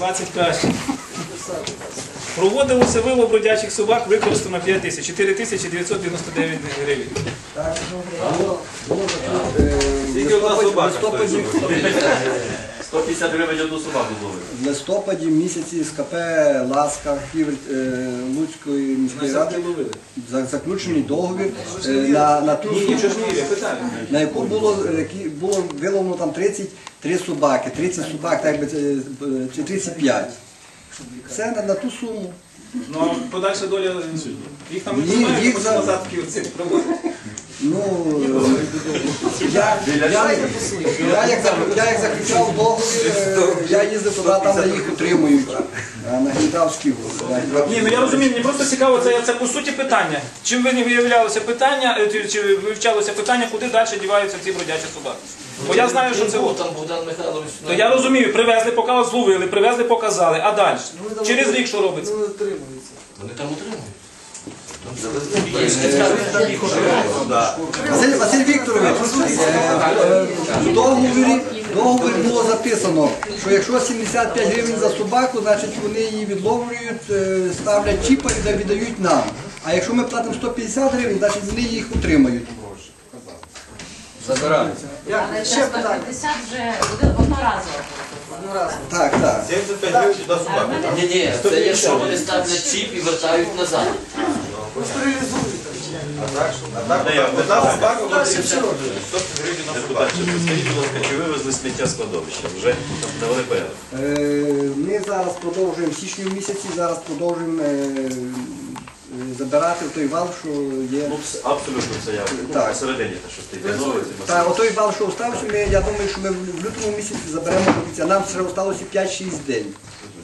21. Проводилося вилов бродячих собак, використано 5 тисяч, 4 тисячі 999 гривень. Е, нас в собака 150 гривень одну собаку зловили. в листопаді місяці з КП Ласка Київ е, Луцької міської ради ловили. за- заключений договір е, на, на ту Ні, суму, на яку було, е, які- було виловлено там 33 собаки, 30 собак, так би це, е, чи 35. Це на, на ту суму. Ну, а подальша доля, їх там Їх- немає, їх їх за- назад проводять. Ну, я, я, я, як, зак- я як заключав договір, е, я їздив туди, там де їх утримують, а на Гнітавській Ні, ну я розумію, мені просто цікаво, це, це по суті питання. Чим ви не виявлялося питання, е, чи- чи вивчалося питання, куди далі діваються ці бродячі собаки? Бо я знаю, що це от. там Богдан Михайлович. То я розумію, привезли, поки зловили, привезли, показали, а далі? Через рік що робиться? Вони там утримують. Василь, Василь Вікторович, в договорі, договорі було записано, що якщо 75 гривень за собаку, значить вони її відловлюють, е, ставлять чіпа і віддають нам. А якщо ми платимо 150 гривень, значить вони їх утримають. Ще 150 вже буде одноразово. Так, так. 75 гривень одна собака. Ні, ні, це якщо вони ставлять чіп і вертають назад. Не, одна собака буде 100 гривень на собаку. Скажіть, будь ласка, чи вивезли сміття складовища? Вже навели порядок. Е, Ми зараз продовжуємо в січні місяці, зараз продовжуємо е, е, забирати той вал, що є. Ну, абсолютно все я. Так. посередині те, що стоїть. Та отой вал, що остався, ми, я думаю, що ми в лютому місяці заберемо до кінця. Нам ще залишилося 5-6 день.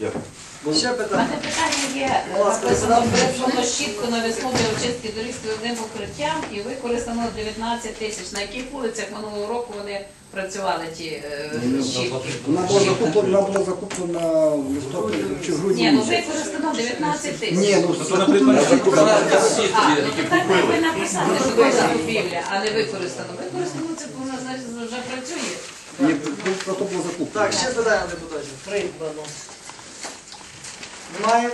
Дякую. У мене питання є, написано щітку на весну для очистки доріг з пливним укриттям і використано 19 тисяч. На яких вулицях минулого року вони працювали ті е, щітки? Вона була закуплена, вона була закуплена в листопаді чи в грудні. Ні, ну використано 19 тисяч. Ні, ну Тобто, наприклад, закуплена, Сітки, А, ну які так ви написали, що це закупівля, а не використано. Використано це воно значить вже працює. Ні, ну, просто було закуплено. Так, ще питання депутатів. Придбано. Немає?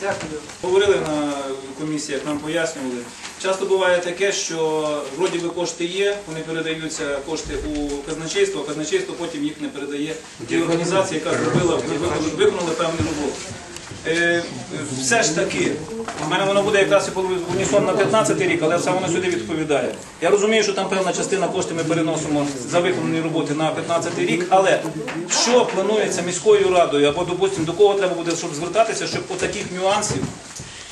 Дякую. Говорили на комісіях, нам пояснювали. Часто буває таке, що вроді би кошти є, вони передаються кошти у казначейство, а казначейство потім їх не передає тій організації, яка зробила, виконали певну роботу. Е, все ж таки, в мене воно буде якраз і унісон на 15 рік, але все воно сюди відповідає. Я розумію, що там певна частина коштів ми переносимо за виконані роботи на 15 рік, але що планується міською радою або, допустимо, до кого треба буде, щоб звертатися, щоб по таких нюансів,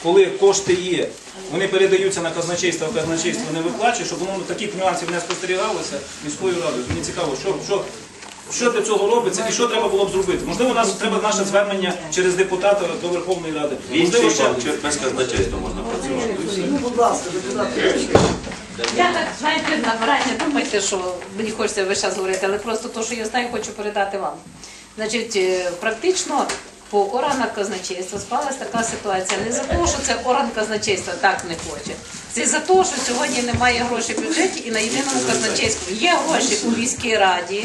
коли кошти є, вони передаються на казначейство, а казначейство не виплачує, щоб воно таких нюансів не спостерігалося міською радою. Мені цікаво, що, що, що для цього робиться і що треба було б зробити. Можливо, нас треба наше звернення через депутата до Верховної Ради. Можливо, ще Інший без казначейства можна працювати. Ну, будь ласка, депутати. Я так, знаєте, набирання думайте, що мені хочеться весь час говорити, але просто те, що я знаю, хочу передати вам. Значить, е, практично по органах казначейства склалась така ситуація. Не за те, що це орган казначейства так не хоче. Це за те, що сьогодні немає грошей в бюджеті і на єдиному казначействі. Є гроші у міській раді,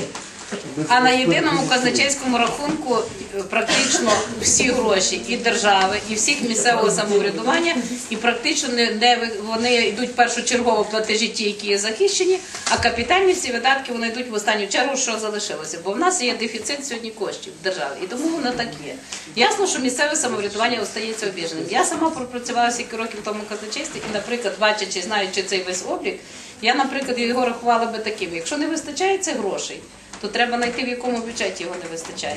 а на єдиному казначейському рахунку е, практично всі гроші і держави, і всіх місцевого самоврядування, і практично не, вони йдуть першочергово платежі, ті, які є захищені, а капітальні всі видатки вони йдуть в останню чергу, що залишилося. Бо в нас є дефіцит сьогодні коштів в державі, і тому воно так є. Ясно, що місцеве самоврядування остається обіженим. Я сама пропрацювала стільки років тому казначействі, і, наприклад, бачачи, знаючи цей весь облік, я, наприклад, його рахувала би таким: якщо не вистачає цих грошей то треба знайти в якому бюджеті його не вистачає.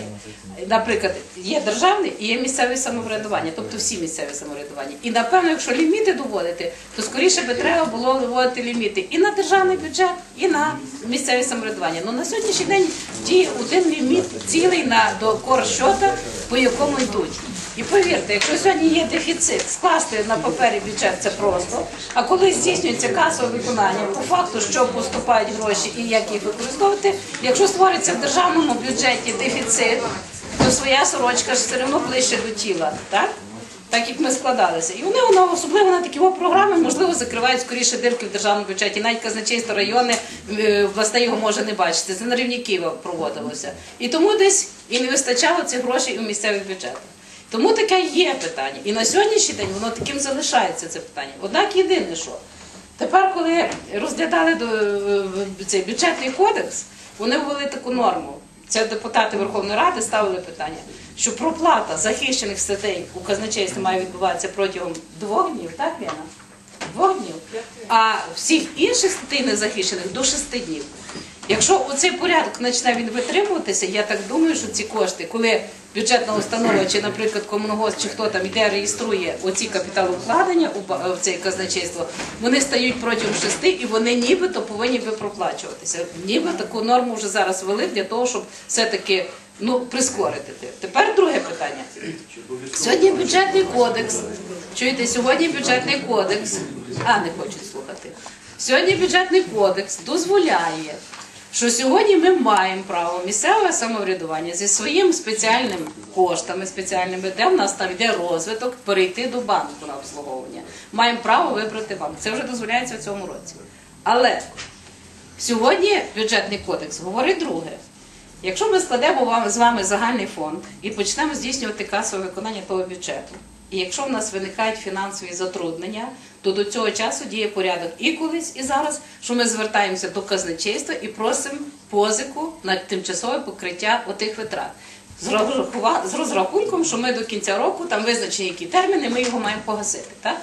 Наприклад, є державний і є місцеве самоврядування, тобто всі місцеві самоврядування. І напевно, якщо ліміти доводити, то скоріше би треба було виводити ліміти і на державний бюджет, і на місцеве самоврядування. Ну на сьогоднішній день діє один ліміт цілий на до корщота, по якому йдуть. І повірте, якщо сьогодні є дефіцит, скласти на папері бюджет це просто. А коли здійснюється касове виконання, по факту, що поступають гроші і як їх використовувати, якщо створиться в державному бюджеті дефіцит, то своя сорочка ж все одно ближче до тіла, так? Так як ми складалися. І вони воно особливо на такі програми, можливо, закривають скоріше дирки в державному бюджеті. Навіть казначейство райони е, власне його може не бачити. Це на рівні Києва проводилося. І тому десь І не вистачало цих грошей у місцевих бюджетах. Тому таке є питання. І на сьогоднішній день воно таким залишається це питання. Однак єдине, що тепер, коли розглядали е, цей бюджетний кодекс, вони ввели таку норму. Це депутати Верховної Ради ставили питання, що проплата захищених статей у казначействі має відбуватися протягом двох днів, так, Ліна? Двох днів. А всіх інших статей незахищених до шести днів. Якщо оцей порядок почне він витримуватися, я так думаю, що ці кошти, коли бюджетна установа, чи, наприклад, комунгос, чи хто там іде, реєструє оці капіталовкладення у в це казначейство, вони стають протягом шести і вони нібито повинні би проплачуватися. Ніби таку норму вже зараз ввели для того, щоб все-таки ну, прискорити. Тепер друге питання. Сьогодні бюджетний кодекс. Чуєте, сьогодні бюджетний кодекс. А, не хочуть слухати. Сьогодні бюджетний кодекс дозволяє, що сьогодні ми маємо право місцеве самоврядування зі своїм спеціальним коштами, спеціальними, де в нас там йде розвиток, перейти до банку на обслуговування. Маємо право вибрати банк. Це вже дозволяється в цьому році. Але сьогодні бюджетний кодекс говорить друге. Якщо ми складемо з вами загальний фонд і почнемо здійснювати касове виконання того бюджету, і якщо в нас виникають фінансові затруднення, то до цього часу діє порядок і колись, і зараз, що ми звертаємося до казначейства і просимо позику на тимчасове покриття отих витрат. З розрахунком, що ми до кінця року там визначені які терміни, ми його маємо погасити. Так?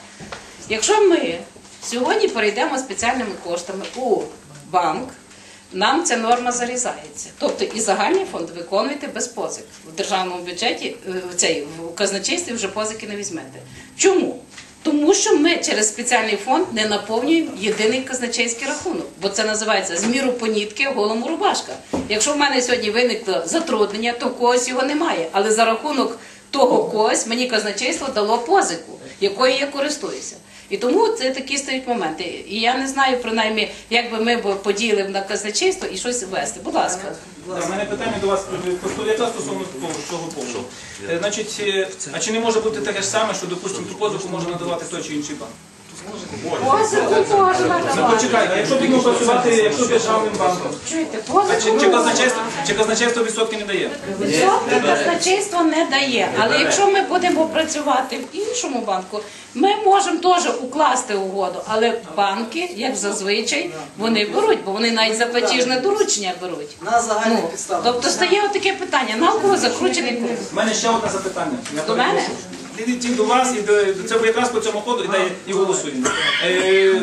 Якщо ми сьогодні перейдемо спеціальними коштами у банк, нам ця норма зарізається. Тобто і загальний фонд виконуєте без позик. В державному бюджеті е, цей в казначействі вже позики не візьмете. Чому? Тому що ми через спеціальний фонд не наповнюємо єдиний казначейський рахунок, бо це називається з міру понітки голому рубашка. Якщо в мене сьогодні виникло затруднення, то когось його немає. Але за рахунок того когось мені казначейство дало позику, якою я користуюся. І тому це такі стають моменти. І я не знаю, принаймні, як би ми подіяли на казначейство і щось ввести. Будь ласка. У мене питання до вас е, стосовно того, що поводу. Е, Значить, е, а чи не може бути таке ж саме, що, допустимо, ту позовку може надавати той чи інший банк? Позику можна Ну давати. почекайте, а якщо б йому працювати, якщо державним банком, Чуєте, а позику чи, чи можна. чи казначейство відсотки не дає? Відсотки казначейство не дає. Але якщо ми будемо працювати в іншому банку, ми можемо теж укласти угоду. Але банки, як зазвичай, вони беруть, бо вони навіть за платіжне доручення беруть. На загальних Ну, підставах. тобто стає отаке питання, навколо закручений круг. У мене ще одне запитання. Я До мене? І до вас, і до, це якраз по цьому ходу і, і голосуємо. Е,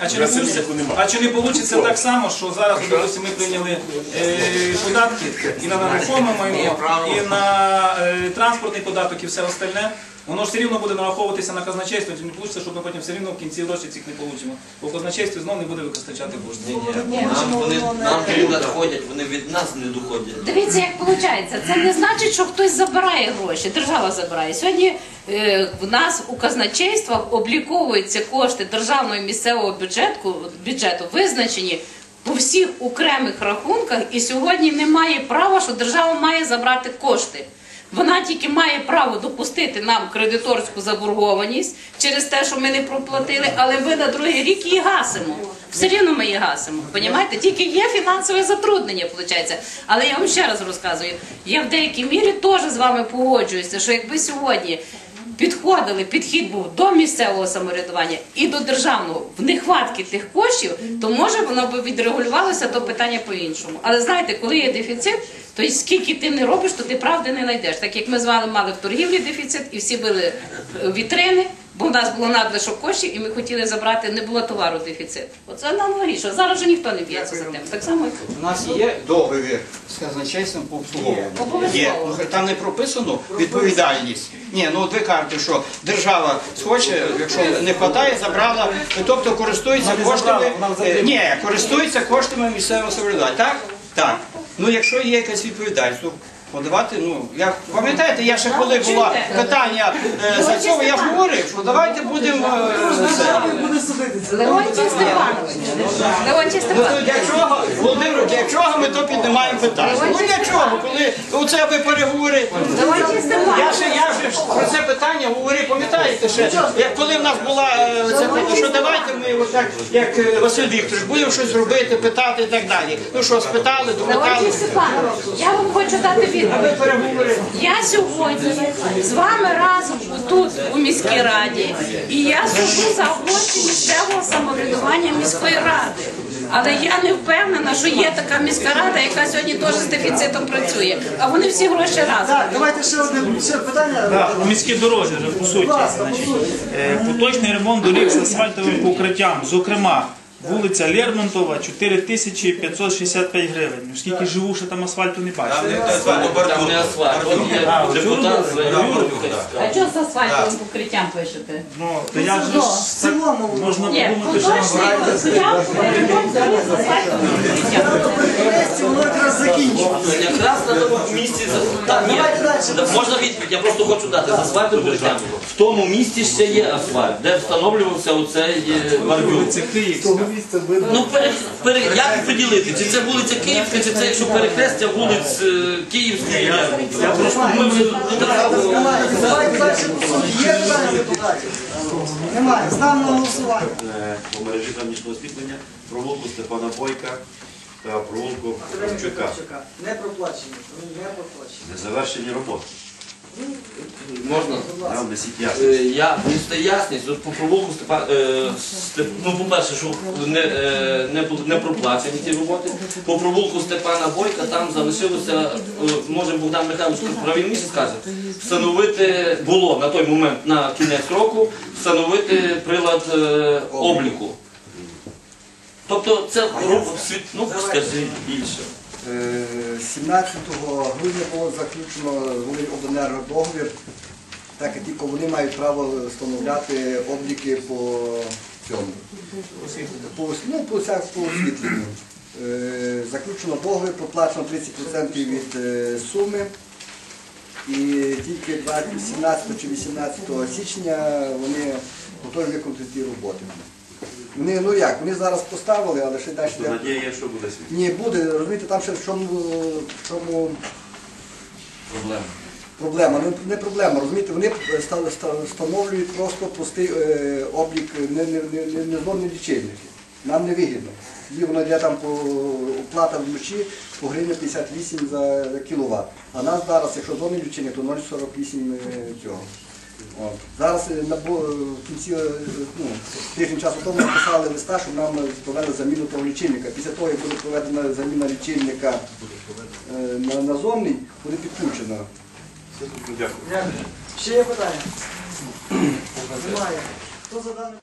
а, чи не вийде, а чи не вийде так само, що зараз, допустимо, ми прийняли е, податки і на нерухоме майно, і на е, транспортний податок, і все остальне, воно ж все рівно буде нараховуватися на казначейство, чи не вийде, щоб ми потім все рівно в кінці грошей цих не получимо. Бо казначейство знову не буде викостачати кошти. Нам вони нам не надходять, вони від нас не доходять. Дивіться, як виходить. Це не значить, що хтось забирає гроші, держава забирає. Сьогодні в нас у казначействах обліковуються кошти державного і місцевого бюджету, бюджету визначені по всіх окремих рахунках, і сьогодні немає права, що держава має забрати кошти. Вона тільки має право допустити нам кредиторську заборгованість через те, що ми не проплатили, але ми на другий рік її гасимо. Все рівно ми її гасимо. Понімаєте? Тільки є фінансове затруднення, виходить. Але я вам ще раз розказую, я в деякій мірі теж з вами погоджуюся, що якби сьогодні підходили, підхід був до місцевого самоврядування і до державного в нехватки тих коштів, то може воно би відрегулювалося то питання по-іншому. Але знаєте, коли є дефіцит, то скільки ти не робиш, то ти правди не знайдеш. Так як ми з вами мали в торгівлі дефіцит і всі били е, вітрини. Бо в нас було надлишок коштів, і ми хотіли забрати, не було товару дефіцит. Оце аналогічно. Зараз вже ніхто не б'ється за тим. Так само і тут. У нас є договір з казначейством по обслуговуванню. Обов'язково. Є. Ну, Там не прописано відповідальність. Ні, ну от ви кажете, що держава схоче, якщо не вистачає, забрала, тобто користується Вона не коштами. забрала, вона е, Ні, користується коштами місцевого самоврядування. Так? Так. Ну якщо є якась відповідальність, то подавати, ну я пам'ятаєте, я ще коли була питання е, за цього, я ж говорив, що давайте будемо. е, це. Леонтій Степанович. Леонтій Ну то Степанович. для чого, Володимир, для чого ми то піднімаємо питання? Ну для чого? Коли оце ви переговори. Леонтій Степанович. Я ще я вже ж про це питання говорив, пам'ятаєте ще, як коли в нас була е, ця тема, що давайте ми отак, як е, Василь Вікторович, будемо щось робити, питати і так далі. Ну що, спитали, допитали. Леонтій Степанович, я вам хочу дати відповідь. Я сьогодні з вами разом тут у міській раді, і я служу за області місцевого самоврядування міської ради. Але я не впевнена, що є така міська рада, яка сьогодні теж з дефіцитом працює. А вони всі гроші разом. Так, давайте ще одне ще питання. Так, міські дороги вже по суті. Значить, по суті. е, поточний ремонт доріг з асфальтовим покриттям. Зокрема, вулиця Лермонтова 4565 гривень. Оскільки живу, що там асфальту не бачу. Там не асфальт. От є А, в депутат цьому? з А чого з асфальтовим покриттям пишете? Ну, то я ж В цілому можна Ні, подумати, що поточний покриттям ремонт доріг з асфальтовим покриттям. воно якраз закінчено. Якраз на тому місці за- там далі. Да, Можна відповідь, я просто хочу дати з асфальтом покриттям. В тому місці ще є асфальт, де встановлювався оцей е, бордюр. це Київська. Ну, пере, пере, як поділити? Чи це вулиця Київська, чи це якщо перехрестя вулиць е, Київської? Я просто ми вже Немає. Давайте далі по суті. Є питання депутатів? Немає. Ставимо на голосування. Е, По мережі там освітлення, провулку Степана Бойка та провулку Ковчука. Не проплачені. Не проплачені. Незавершені роботи. Можна. Я внести ясність, от по провулку Степа, е, Степ, ну по-перше, що не, е, не, не проплачені ті роботи. По провулку Степана Бойка там залишилося, е, може Богдан Михайлович правильніше скаже, встановити було на той момент на кінець року встановити прилад обліку. Тобто це ну скажи більше. Е, 17 грудня було заключено Волиньобленерго договір, так як тільки вони мають право встановляти обліки по цьому. По, ну, по, по освітленню. Е, Заключено договір, проплачено 30% від е, суми. І тільки 17 чи 18 січня вони готові виконати ті роботи. Вони, ну як, вони зараз поставили, але ще далі. То надія є, що буде світло. Ні, буде, розумієте, там ще в чому, в чому Проблема. проблема. Ну, не проблема, розумієте, вони ста- ста- встановлюють просто простий е, облік, не, не, не, не, не зломні лічильники. Нам не вигідно. Тоді воно йде там по оплата вночі по гривні 58 за кіловат. А нас зараз, якщо зломний лічильник, то 0,48 е, цього. От. Зараз е, на в кінці е, ну, тиждень часу тому написали листа, щоб нам провели заміну того лічильника. Після того, як буде проведена заміна лічильника е, на, на зовний, буде підключено. Дякую. Дякую. Ще є питання? Немає. Хто за?